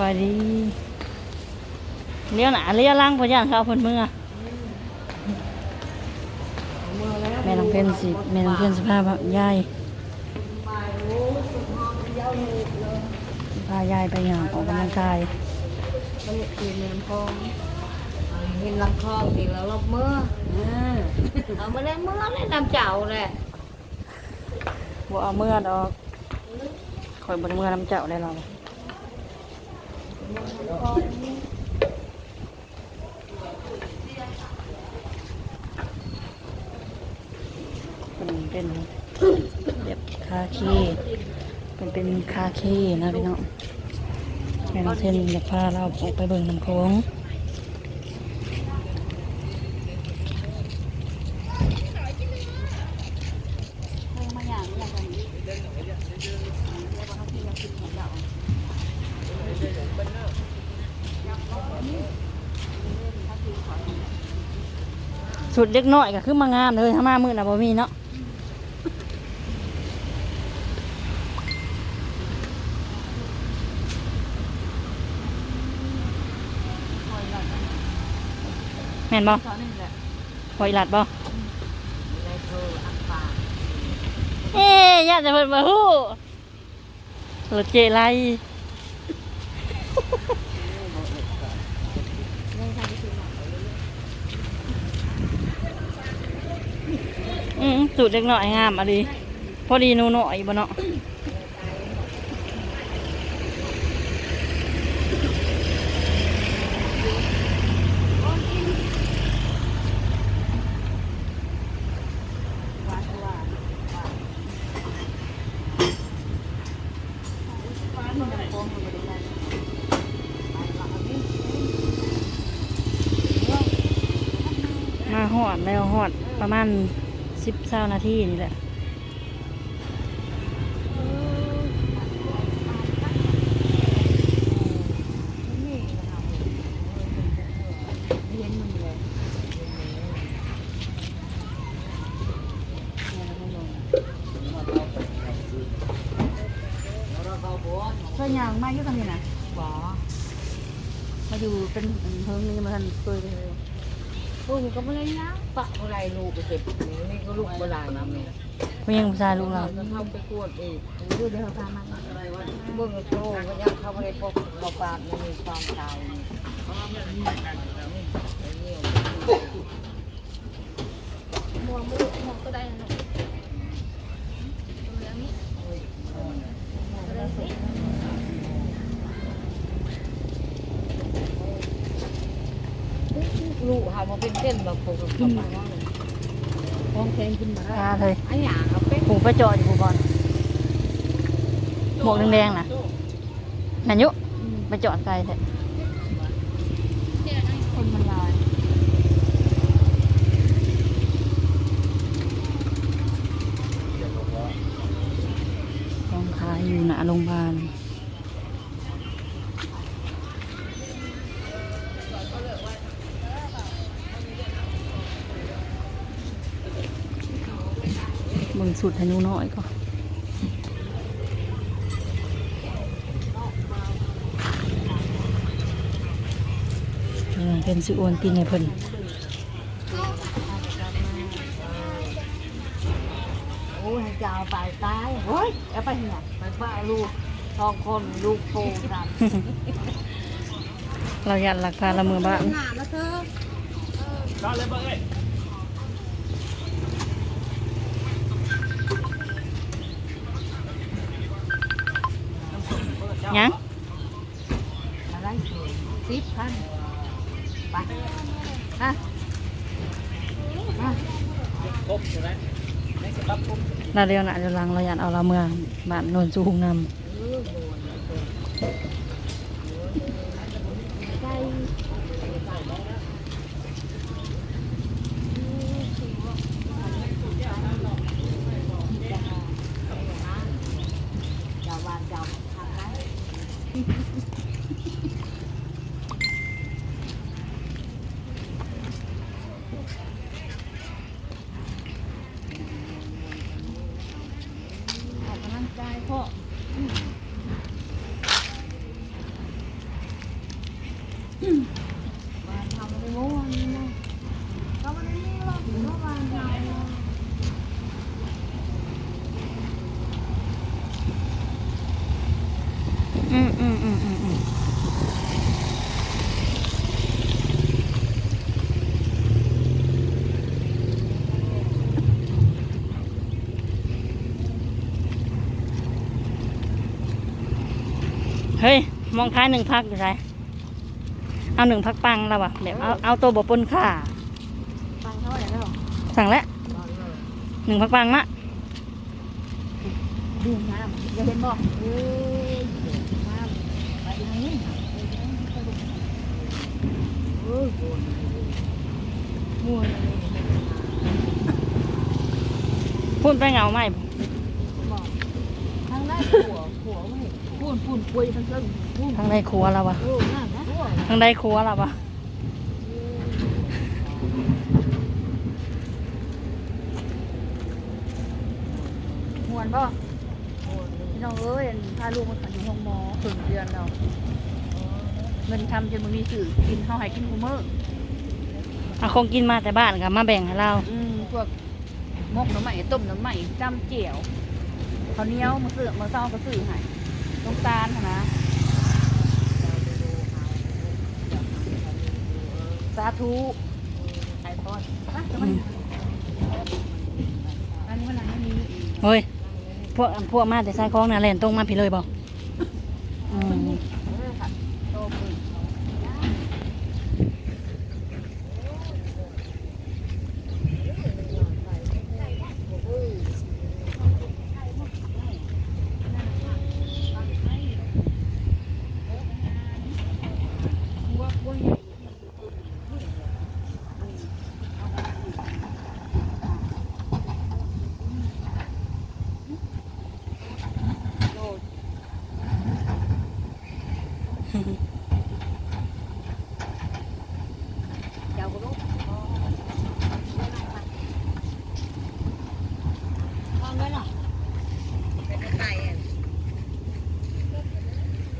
บายดีเลี้ยวหนาเลี้ยวหล่างพอย่างเขาเอาเพิ่นเมื่อแม่น้องเพิ่นสิแม่น้องเพิ่นสภาพยายพายายไปหยังออกกำลังกายมันอยู่ในลำคลองเห็นลำคลองทีแล้วรอบเมื่อเอามาได้เมื่อเลยน้ำเจ้าเลยบ่เอาเมื่อดอกคอยบ่ได้เมื่อน้ำเจ้าได้เรา เป็นเป็นแบบคาเคเป็นเป็นคาเคนะพี่น้องแม่น้องเทนอยากพาเราออกไปเบิ่งน้ำโค้ง สุดเล็กน้อยก็คือมางานเลยถ้ามามือน่ะบ่มีเนาะแม่นบ่ตอหอยหลัดบ่ในโทรอักปาเอ๊ยญาจะเพิ่นบ่ฮู้รถเจไร อืมสูตรเล็กน้อยงามอะดีพอดีนูน้อยบ่เนาะมาหอดแล้วหอดประมาณ สิบเานาทีนี่แหละเย็นมันเลยเพื่อนยังมาอยู่ตรงนี้นะบ่มาอยู่เป็นเฮิงนี่มาทันเปิดเลยลูกก็ไม่ได้นะ ปะเมื่อไรลูกไปเก็บนี่ก็ลูกโบราณนะแม่ไม่ยังผู้ชาลูกเราเข้าไปกวดอีกดูเดี๋ยวพามันเบื้องโตก็ยังเข้าไปในปกบปากมันมีความตายมองไม่รู้มองก็ได้นะ ลูกหามาเป็นเส้นแบบปกติห้องแทงขึ้นมาตาเลยไอ้หยาเอาเป็นผูไปจอดอยู่ผูบอลหมวกแดงๆนะนันยุไปจอดไกลแท้ คนมันลาย ต้องขายอยู่หน้าโรงพยาบาล เบิ่งสุดให้หนูน้อยก็เออเป็นสิโอนตีนให้เพิ่นโอ้ยให้จะเอาไปตายเฮ้ยเอาไปเนี่ยไปบ้าลูกสองคนลูกโตกันเราอยากหลักพาละมือบ้านงานแล้วเธอ ยังอะไรสิบพันไปฮะฮะนาเดียวนะเดี๋ยวหลังเราอยากเอาละเมืองบ้านโนนสูงนำ เจ้าวานเจ้าทำไรออกกำลังกายพ่อ บ้านทำไม่รู้วันนี้ก็ไม่ได้มีหร อกเมื่อวานทำอืมอืมอืมอืมอืมเฮ้ย มองท้ายหนึ่งพักอยู่ไร เอาหนึ่งพักปังแล้ววะแบบเอาเอาตัวบปนข่าฟังเขาอะไรไม่หรอกสั่งแล้วหนึ่งพักปังมะดื่มน้ำอย่าเห็นบอกเอ้ยน้ำไปทางนี้เออมัวเลยพูดไปเหงาไหมบอกทางได้ผัวผัวไม่พูนพูนคุยทั้งเรื่องพูนทางใดครัวเราวะโอ้น่านะ ทางใดครัวเราวะมวนป่ะพี่น้องเอ้ยพาลูกมาขันอยู่ห้องหมอถึงเดือนเราเงินทำจนมันมีสื่อกินข้าวให้กินคูเมอร์เอาคงกินมาแต่บ้านกับมาแบ่งให้เราอืมพวกมกน้ำใหม่ต้มน้ำใหม่จำเจียวข้าวเหนียวมาซื้อมาเศร้าก็ซื้อให้ต้องตาลนะ สาธุไข่ทอดอะเดี๋ยวมันอันนี้มันอะไรไม่มี เฮ้ย พวกพวกมาแต่สายคล้องน่ะแล่นตรงมาพี่เลยบอกอืม เออค่ะโตขึ้นเดี๋ยวก็รู้ทำไว้หรอเป็นไก่อะ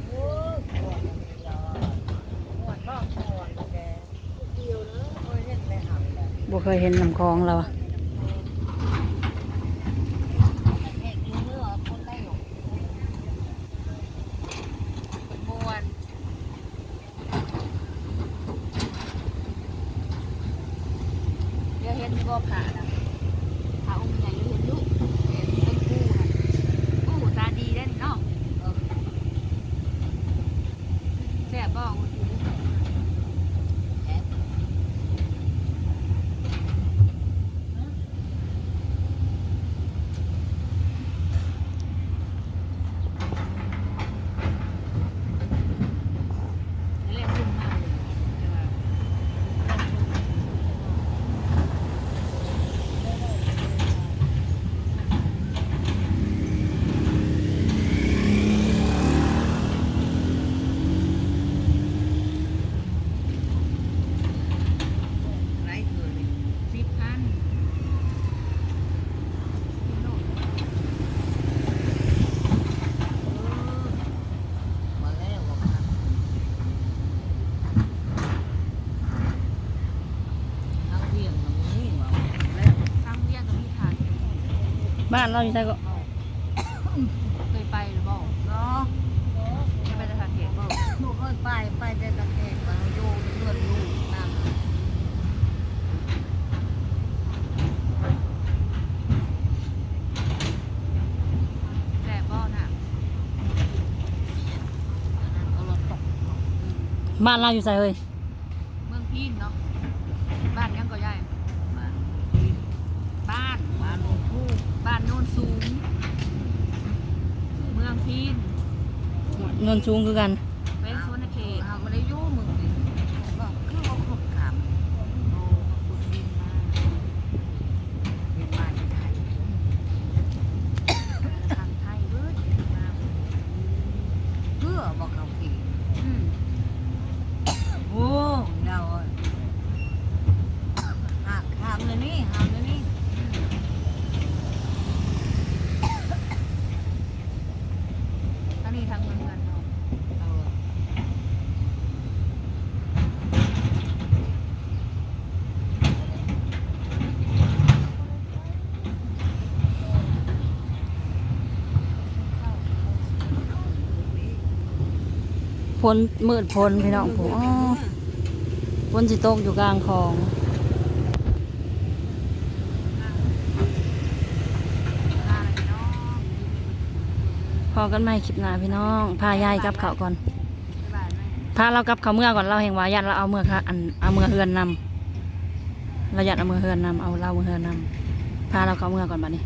โอ้ยหวานบ้างหวานแกเดียวเนอะโอ้ยเห็นเลยหำเลยบ่เคยเห็นน้ำคลองเราอะแขกกินเนื้อคนได้หรอมวนเดี๋ยวเห็นก็ผ่านะผ่าองค์ใหญ่เดี๋ยวเห็นลูกเห็นเป็นคู่นะคู่ตาดีได้นี่เนาะเออแซ่บบ้างวันนี้แซ่บ นี่แหละขึ้นมากเลยแต่ว่าไรเกินสิบพันมาแล้วกับพัน ทางเวียงตรงนี้ว่าแล้วทางเวียงตรงนี้ทาง บ้านเราอยู่ใช่ก็เคยไปหรือเปล่าเนาะเคยไปแต่ทางเขตเปล่าหนูเคยไปไปแต่ทางเขตมาโยนเลือดลูกน้ำแต่บ่อน่ะเอารถตกบ้านเราอยู่ใส่เฮ้ย เมืองพีนเนาะบ้านยังก็ใหญ่บ้านบ้านโนนทูบ้านโนนสูง เมืองพีน นนสูงคือกันเป็นสวนเขตเขาไม่ได้อยู่เมืองพีนก็คือว่าครบขามโอ้ขุดดินมาเป็นบ้านไทยทางไทยเบิดมาเพื่อบอกเขากี่อืมโอ้เราอะหักหามเลยนี่หามเลยนี่ทั้งนี้ทั้งเมืองเงินเราเอา พ้นมืดพ้นพี่น้องผมพ้นสิตกอยู่กลางคลองพอกันไหมคลิปหน้าพี่น้อง พายายกับเขาก่อน พาเรากับเขาเมื่อก่อนเราแห่งวายันเราเอาเมื่อค่ะอันเอาเมื่อเฮือนนำเรายัดเอาเมื่อเฮือนนำเอาเราเมื่อเฮือนนำพาเราเขาเมื่อก่อนบัดนี้